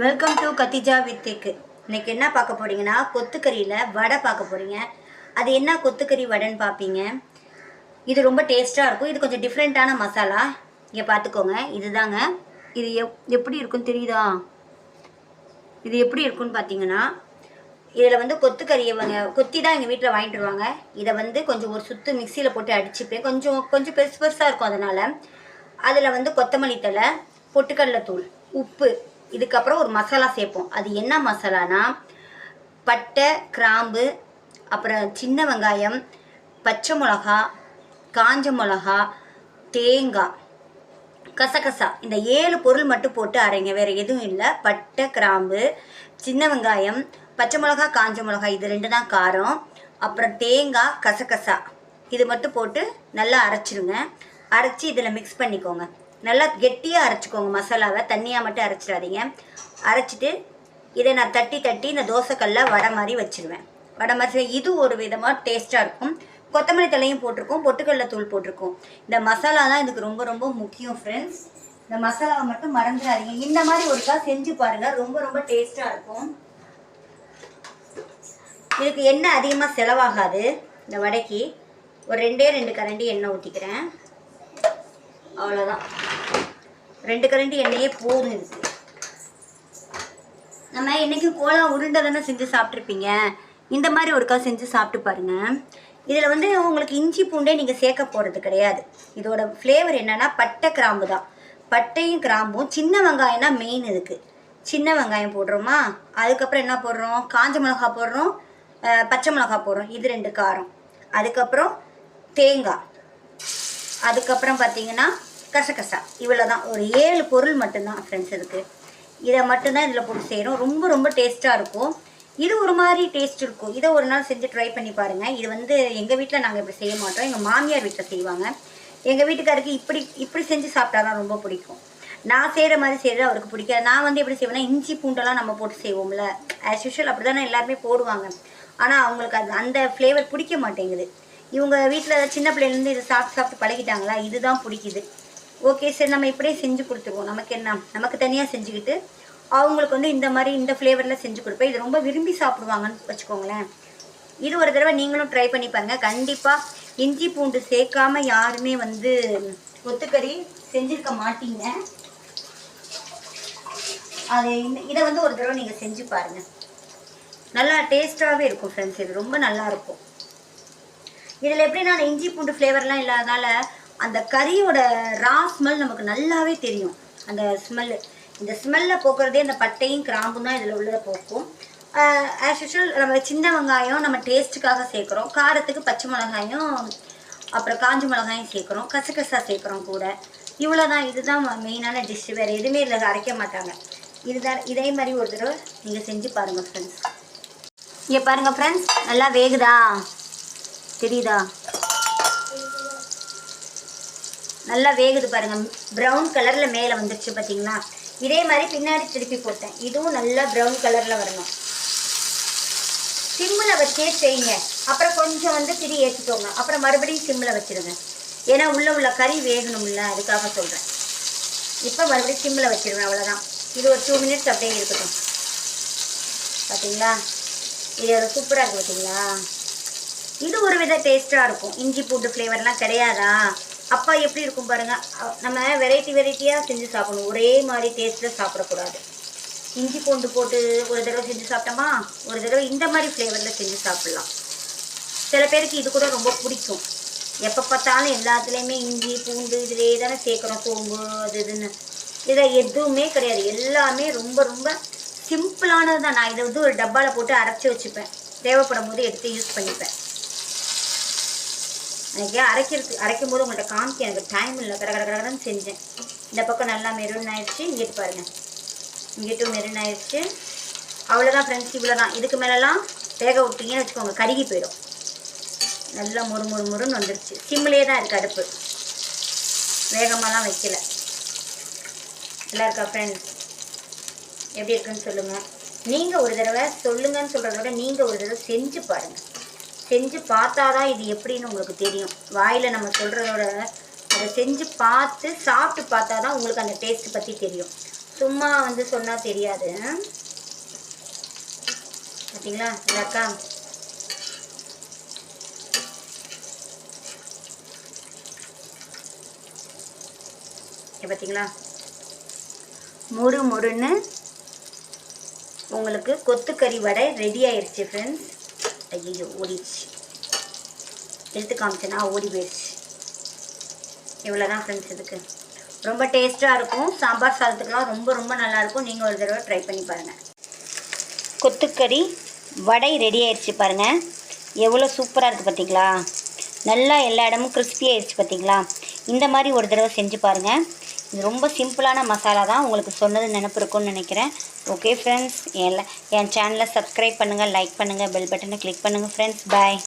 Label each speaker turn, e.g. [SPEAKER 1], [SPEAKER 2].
[SPEAKER 1] Welcome to Khadija வித்திக்கு இன்னைக்கு என்ன பார்க்க போறீங்கன்னா கொத்துக்கறியில் வடை பார்க்க போறீங்க. அது என்ன கொத்துக்கறி வடைன்னு பார்ப்பீங்க. இது ரொம்ப டேஸ்ட்டாக இருக்கும். இது கொஞ்சம் டிஃப்ரெண்ட்டான மசாலா. இங்கே பார்த்துக்கோங்க. இதுதாங்க. இது எப் எப்படி இருக்குன்னு தெரியுதா? இது எப்படி இருக்குன்னு பார்த்தீங்கன்னா இதில் வந்து கொத்துக்கறி இவங்க கொத்தி தான் எங்கள் வீட்டில் வாங்கிட்டு வருவாங்க. இதை வந்து கொஞ்சம் ஒரு சுற்று மிக்சியில் போட்டு அடிச்சுப்பேன். கொஞ்சம் கொஞ்சம் பெருசு பெருசாக இருக்கும் அதனால். அதில் வந்து கொத்தமல்லி தழை பொட்டுக்கடலை தூள் உப்பு இதுக்கப்புறம் ஒரு மசாலா சேர்ப்போம். அது என்ன மசாலானா பட்டை கிராம்பு அப்புறம் சின்ன வெங்காயம் பச்சை மிளகா காஞ்ச மிளகா தேங்காய். கசகசா. இந்த ஏழு பொருள் மட்டும் போட்டு அரைங்க. வேறு எதுவும் இல்லை. பட்டை கிராம்பு சின்ன வெங்காயம் பச்சை மிளகா காஞ்ச மிளகா இது ரெண்டு தான் காரம். அப்புறம் தேங்காய் கசகசா. இது மட்டும் போட்டு நல்லா அரைச்சிருங்க. அரைச்சி இதில் மிக்ஸ் பண்ணிக்கோங்க. நல்லா கெட்டியாக அரைச்சிக்கோங்க மசாலாவை. தண்ணியாக மட்டும் அரைச்சிடாதீங்க. அரைச்சிட்டு இதை நான் தட்டி தட்டி இந்த தோசைக்கல்ல வடை மாதிரி வச்சிருவேன். வடை மாதிரி இது ஒரு விதமாக டேஸ்ட்டாக இருக்கும். கொத்தமல்லி தலையும் போட்டிருக்கோம். பொட்டுக்கடல தூள் போட்டிருக்கோம். இந்த மசாலா தான் இதுக்கு ரொம்ப ரொம்ப முக்கியம் ஃப்ரெண்ட்ஸ் இந்த மசாலாவை மட்டும் மறந்துடாதீங்க. இந்த மாதிரி ஒருக்கா செஞ்சு பாருங்கள் ரொம்ப ரொம்ப டேஸ்ட்டாக இருக்கும். இதுக்கு எண்ணெய் அதிகமாக செலவாகாது. இந்த வடைக்கு ஒரு ரெண்டே ரெண்டு கரண்டி எண்ணெய் ஊற்றிக்கிறேன் அவ்வளோதான் ரெண்டு கரண்டி எண்ணெயே போதும். இதுக்கு நம்ம என்றைக்கும் கோலா உருண்டை தானே செஞ்சு சாப்பிட்ருப்பீங்க இந்த மாதிரி ஒருக்கா செஞ்சு சாப்பிட்டு பாருங்கள் இதில் வந்து உங்களுக்கு இஞ்சி பூண்டே நீங்கள் சேர்க்க போகிறது கிடையாது. இதோட ஃப்ளேவர் என்னென்னா பட்டை கிராம்பு தான். பட்டையும் கிராம்பும் சின்ன வெங்காயம்னா மெயின் இதுக்கு. சின்ன வெங்காயம் போடுறோமா? அதுக்கப்புறம் என்ன போடுறோம்? காஞ்ச மிளகா போடுறோம் பச்சை மிளகா போடுறோம். இது ரெண்டு காரம். அதுக்கப்புறம் தேங்காய். அதுக்கப்புறம் பார்த்தீங்கன்னா கசகசா. இவ்வளோ தான் ஒரு ஏழு பொருள் மட்டும்தான் ஃப்ரெண்ட்ஸ் இதுக்கு. இதை மட்டும்தான் இதில் போட்டு செய்கிறோம் ரொம்ப ரொம்ப டேஸ்ட்டாக இருக்கும். இது ஒரு மாதிரி டேஸ்ட் இருக்கும். இதை ஒரு நாள் செஞ்சு ட்ரை பண்ணி பாருங்கள் இது வந்து எங்கள் வீட்டில் நாங்கள் இப்படி செய்ய மாட்டோம். எங்கள் மாமியார் வீட்டில் செய்வாங்க. எங்கள் வீட்டுக்காருக்கு இப்படி இப்படி செஞ்சு சாப்பிட்டா தான் ரொம்ப பிடிக்கும். நான் செய்கிற மாதிரி செய்கிறது அவருக்கு பிடிக்காது. நான் வந்து எப்படி செய்வேன்னா இஞ்சி பூண்டெல்லாம் நம்ம போட்டு செய்வோம்ல. ஆஸ் யூஷுவல் அப்படி தானே எல்லாருமே போடுவாங்க. ஆனால் அவங்களுக்கு அது அந்த ஃப்ளேவர் பிடிக்க மாட்டேங்குது. இவங்க வீட்டில் சின்ன பிள்ளைலேருந்து இதை சாப்பிட்டு சாப்பிட்டு பழகிட்டாங்களா? இதுதான் பிடிக்குது. ஓகே சரி நம்ம இப்படியே செஞ்சு கொடுத்துருவோம். நமக்கு என்ன? நமக்கு தனியாக செஞ்சுக்கிட்டு அவங்களுக்கு வந்து இந்த மாதிரி இந்த ஃப்ளேவரில் செஞ்சு கொடுப்பேன். இது ரொம்ப விரும்பி சாப்பிடுவாங்கன்னு வச்சுக்கோங்களேன். இது ஒரு தடவை நீங்களும் ட்ரை பண்ணி பாருங்கள் கண்டிப்பாக இஞ்சி பூண்டு சேர்க்காம யாருமே வந்து கொத்துக்கறி செஞ்சுருக்க மாட்டீங்க. அது இதை வந்து ஒரு தடவை நீங்கள் செஞ்சு பாருங்கள் நல்லா டேஸ்ட்டாகவே இருக்கும் ஃப்ரெண்ட்ஸ் இது ரொம்ப நல்லா இருக்கும். இதில் எப்படின்னா அந்த இஞ்சி பூண்டு ஃப்ளேவர்லாம் இல்லாதனால அந்த கறியோட ரா ஸ்மெல் நமக்கு நல்லாவே தெரியும். அந்த ஸ்மெல்லு இந்த ஸ்மெல்லை போக்குறதே அந்த பட்டையும் கிராம்பும் தான் இதில் உள்ளதை போக்கும். ஆஸ் யூஷுவல் நம்ம சின்ன வெங்காயம் நம்ம டேஸ்ட்டுக்காக சேர்க்குறோம். காரத்துக்கு பச்சை மிளகாயும் அப்புறம் காஞ்ச மிளகாயும் சேர்க்குறோம். கசகசா சேர்க்குறோம் கூட. இவ்வளோ தான் இதுதான் மெயினான டிஷ் வேறு எதுவுமே இதில் அரைக்க மாட்டாங்க. இதுதான் இதே மாதிரி ஒரு தடவை நீங்கள் செஞ்சு பாருங்கள் ஃப்ரெண்ட்ஸ் இங்கே பாருங்கள் ஃப்ரெண்ட்ஸ் நல்லா வேகுதா? தெரியுதா? நல்லா வேகுது பாருங்க. ப்ரௌன் கலரில் மேலே வந்துருச்சு பார்த்தீங்களா இதே மாதிரி பின்னாடி திருப்பி போட்டேன். இதுவும் நல்லா ப்ரௌன் கலரில் வரணும். சிம்மில் வச்சே செய்யுங்க. அப்புறம் கொஞ்சம் வந்து திரி ஏற்றிக்கோங்க அப்புறம் மறுபடியும் சிம்மில் வச்சுருங்க. ஏன்னா உள்ளே உள்ள கறி வேகணும்ல அதுக்காக சொல்கிறேன் இப்போ மறுபடியும் சிம்மில் வச்சுருவேன். அவ்வளோதான் இது ஒரு டூ மினிட்ஸ் அப்படியே இருக்கட்டும். பார்த்தீங்களா இது சூப்பராக இருக்குது பார்த்தீங்களா ஒரு வித டேஸ்ட்டாக இருக்கும். இஞ்சி பூண்டு ஃப்ளேவர்லாம் கிடையாதா? அப்பா எப்படி இருக்கும் பாருங்கள் நம்ம வெரைட்டி வெரைட்டியாக செஞ்சு சாப்பிடணும். ஒரே மாதிரி டேஸ்ட்டில் சாப்பிடக்கூடாது. இஞ்சி பூண்டு போட்டு ஒரு தடவை செஞ்சு சாப்பிட்டோமா? ஒரு தடவை இந்த மாதிரி ஃப்ளேவரில் செஞ்சு சாப்பிட்லாம். சில பேருக்கு இது கூட ரொம்ப பிடிக்கும். எப்போ பார்த்தாலும் எல்லாத்துலேயுமே இஞ்சி பூண்டு இதிலே தானே சேர்க்குறோம். சோம்பு அது இதுன்னு. இதில் எதுவுமே கிடையாது. எல்லாமே ரொம்ப ரொம்ப சிம்பிளானது தான் நான் இதை வந்து ஒரு டப்பாவில் போட்டு அரைச்சி வச்சுப்பேன். தேவைப்படும் போது எடுத்து யூஸ் பண்ணிப்பேன். எனக்கு அரைக்கிறது அரைக்கும் போது உங்கள்கிட்ட காமிக்க எனக்கு டைம் இல்லை. கட கட கடகடன் செஞ்சேன். இந்த பக்கம் நல்லா மெரூன் ஆயிடுச்சு. இங்கிட்டு பாருங்கள் இங்கிட்டும் மெரூன் ஆயிடுச்சு. அவ்வளோதான் ஃப்ரெண்ட்ஸ் இவ்வளோ தான் இதுக்கு மேலெல்லாம் வேக விட்டிங்கன்னு வச்சுக்கோங்க. கருகி போயிடும். நல்லா முறு முறு முறுன்னு வந்துருச்சு. சிம்மிலே தான் இருக்குது அடுப்பு. வேகமாலாம் வைக்கல. நல்லா இருக்கா ஃப்ரெண்ட்ஸ் எப்படி இருக்குன்னு சொல்லுங்கள் நீங்கள் ஒரு தடவை சொல்லுங்கன்னு சொல்கிறத விட நீங்கள் ஒரு தடவை செஞ்சு பாருங்கள் செஞ்சு பார்த்தாதான் இது எப்படின்னு உங்களுக்கு தெரியும். வாயில் நம்ம சொல்கிறதோட அதை செஞ்சு பார்த்து சாப்பிட்டு பார்த்தா தான் உங்களுக்கு அந்த டேஸ்ட் பற்றி தெரியும். சும்மா வந்து சொன்னால் தெரியாது. பார்த்தீங்களா இதாக்கா பார்த்தீங்களா மொறு மொறுன்னு உங்களுக்கு கொத்துக்கறி வடை ரெடி ஆயிடுச்சு ஃப்ரெண்ட்ஸ் ஐயோ ஓடிடுச்சு. எடுத்து காமிச்சேன்னா ஓடி போயிடுச்சு. இவ்வளோ தான் ஃப்ரெண்ட்ஸ் இதுக்கு. ரொம்ப டேஸ்ட்டாக இருக்கும். சாம்பார் சாதத்துக்கெலாம் ரொம்ப ரொம்ப நல்லாயிருக்கும் நீங்கள் ஒரு தடவை ட்ரை பண்ணி பாருங்கள் கொத்துக்கறி வடை ரெடி ஆயிடுச்சு பாருங்கள் எவ்வளோ சூப்பராக இருக்குது பார்த்தீங்களா நல்லா எல்லா இடமும் கிறிஸ்பி ஆயிடுச்சு பார்த்தீங்களா இந்த மாதிரி ஒரு தடவை செஞ்சு பாருங்கள் இது ரொம்ப சிம்பிளான மசாலா தான் உங்களுக்கு சொன்னது நினப்பு இருக்கும்னு நினைக்கிறேன். ஓகே ஃப்ரெண்ட்ஸ் என் என் சேனலை சப்ஸ்கிரைப் பண்ணுங்கள் லைக் பண்ணுங்கள் பெல் பட்டனை கிளிக் பண்ணுங்கள் ஃப்ரெண்ட்ஸ் பாய்